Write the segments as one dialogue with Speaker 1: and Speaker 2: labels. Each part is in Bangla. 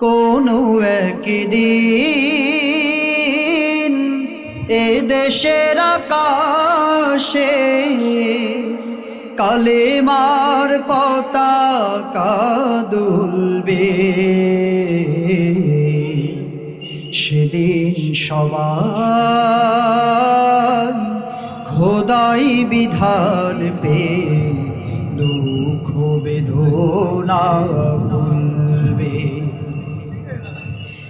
Speaker 1: কোনো একদিন এ দেশের আকাশে কালেমার পতাকা দুলবে। সেদিন সবাই খোদাই বিধান পে দুঃখ বেদনা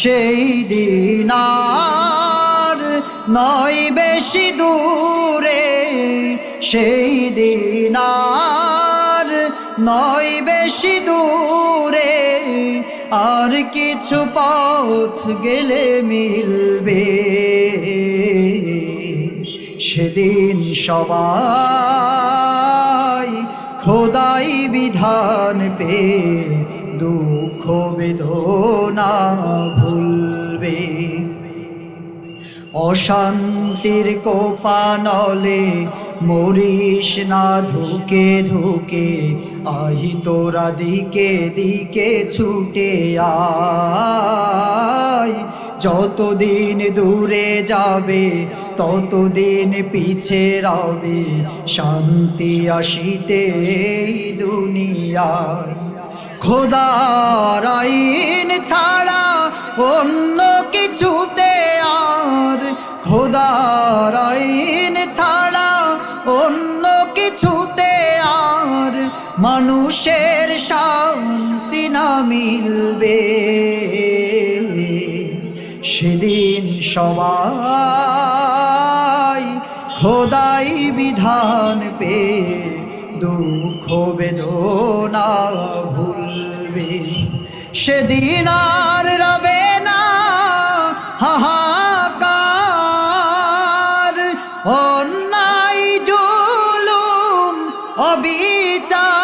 Speaker 1: সেই দিন আর নয় বেশি দূরে, সেই দিন আর নয় বেশি দূরে। আর কিছু পথ গেলে মিলবে, সেদিন সবাই খোদাই বিধান পে দুঃখ বেদনা ভুলবে। অশান্তির কোপানলে মরিস না, ধুকে ধুকে আহি তোরা দিকে দিকে ছুটে আয়। যতদিন দূরে যাবে, ততদিন পিছে রবে, শান্তি আসিতে দুনিয়ায়। খোদার আইন ছাড়া অন্য কিছুতে আর। খোদার আইন ছাড়া অন্য কিছুতে আর। মানুষের শান্তি না মিলবে। সেদিন সবাই খোদাই বিধান পে দুঃখ বেদনা ভুলবে। সেদিন আর রবে না, হাহাকার। অন্যায়, জুলুম, অবিচার।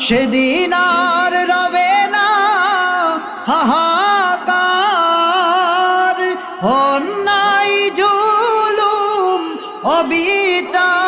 Speaker 1: সেদিন আর রবে না, হাহাকার। অন্যায়, জুলুম, অবিচার।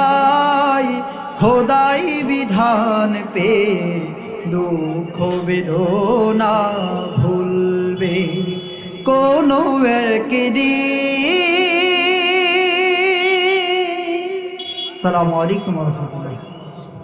Speaker 1: খোদাই বিধান পে দুঃখ বেদনা ভুলবে। কোনো একদিন। সালামু আলাইকুম রহমতুল্লাহ।